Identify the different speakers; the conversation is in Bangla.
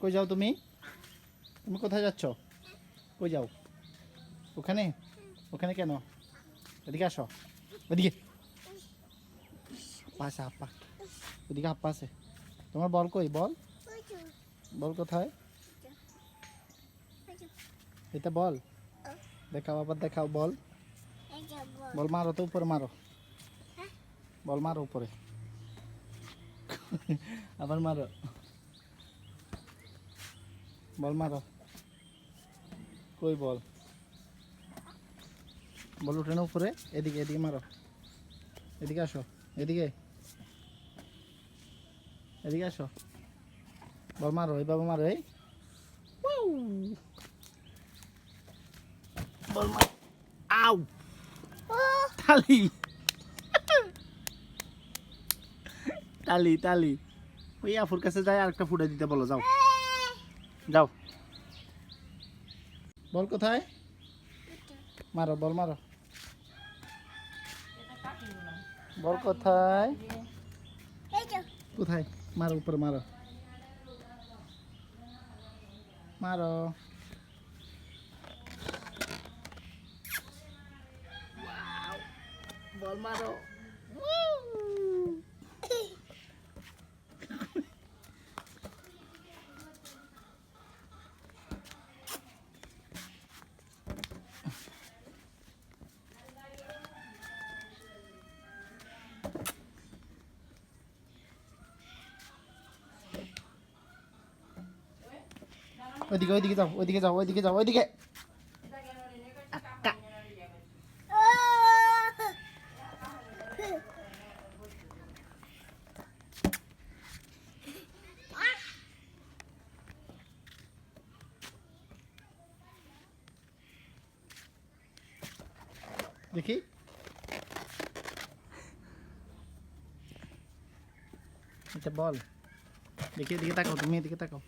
Speaker 1: কই যাও তুমি? তুমি কোথায় যাচ্ছ? কই যাও? ওখানে? ওখানে কেন? এদিকে আসো। এদিকে আপা আছে আপা এদিকে আপা আছে। তোমার বল কই? বল। বল কোথায়? এটা বল। দেখাও, আবার দেখাও, বল। বল মারো তো, উপরে মারো। বল মারো উপরে। আবার মারো। বল মারো। কই বল? বল উঠে না উপরে এদিকে এদিকে মারো। এদিকে আসো এদিকে। এদিকে আসো। বল মারো এইভাবে মারো এই। বল মারো। আউ! তালি। তালি তালি। ওই আফুর কাছে যাই আরেকটা ফুটে দিতে বলো যাও। যাও। বল কোথায়? মারো বল মারো। বল কোথায়? কোথায়? মারো উপরে মারো। মারো। বল মারো। ওইদিকে ওইদিকে যাও ওইদিকে যাও ওইদিকে যাও ওইদিকে আক্কা। দেখি এটা বল দেখি এদিকে তাকাও তুমি এদিকে তাকাও